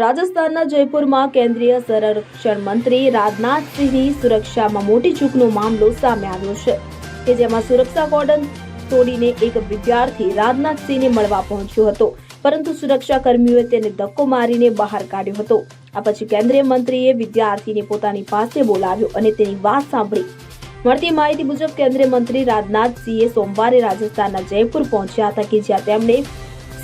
રાજસ્થાનના જયપુરમાં કેન્દ્રીય સંરક્ષણ મંત્રી રાજનાથસિંહની સુરક્ષામાં મોટી ચૂકનો મામલો સામે આવ્યો છે, કે જેમાં સુરક્ષા કોર્ડન તોડીને એક વિદ્યાર્થી રાજનાથસિંહને મળવા પહોંચ્યો હતો. પરંતુ સુરક્ષા કર્મીઓએ તેને ધક્કો મારીને બહાર કાઢ્યો હતો. આ પછી કેન્દ્રીય મંત્રીએ વિદ્યાર્થીને પોતાની પાસે બોલાવ્યો અને તેની વાત સાંભળી. મળતી માહિતી મુજબ, કેન્દ્રીય મંત્રી રાજનાથસિંહે સોમવારે રાજસ્થાનના જયપુર પહોંચ્યા હતા, કે જ્યાં તેમણે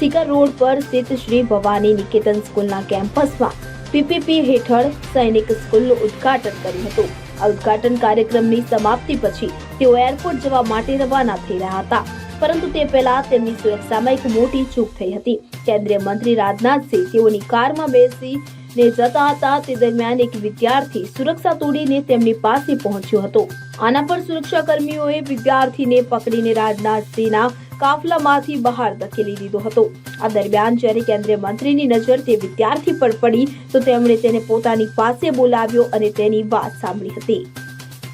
સિકર રોડ પર સ્થિત શ્રી ભવાની નિકેતન સ્કૂલના કેમ્પસમાં પીપીપી હેઠળ સૈનિક સ્કૂલનું ઉદ્ઘાટન કર્યું હતું. આ ઉદ્ઘાટન કાર્યક્રમની સમાપ્તિ પછી તેઓ એરપોર્ટ જવા માટે રવાના થઈ રહ્યા હતા. પરંતુ તે પહેલા તેમની સુરક્ષામાં એક મોટી ચૂક થઈ હતી. કેન્દ્રીય મંત્રી રાજનાથસિંહ તેઓની કારમાં બેસી ને જતા હતા. તે દરમિયાન એક વિદ્યાર્થી સુરક્ષા તોડીને તેમની પાસે પહોંચ્યો હતો. આના પર સુરક્ષા કર્મીઓએ વિદ્યાર્થીને પકડીને રાજનાથસિંહના કાફલામાંથી બહાર ધકેલી દીધો હતો. આ દરમિયાન જ્યારે કેન્દ્રીય મંત્રીની નજર તે વિદ્યાર્થી પર પડી, તો તેમણે તેને પોતાની પાસે બોલાવ્યો અને તેની વાત સાંભળી હતી.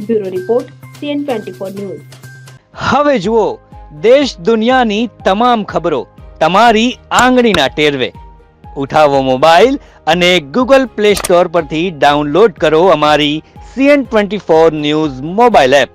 Bureau report, CN twenty four news. હવે જુઓ, દેશ દુનિયાની તમામ ખબરો તમારી આંગળીના ટેરવે. ઉઠાવો મોબાઈલ અને ગૂગલ પ્લે સ્ટોર પરથી ડાઉનલોડ કરો અમારી CN twenty four news mobile app.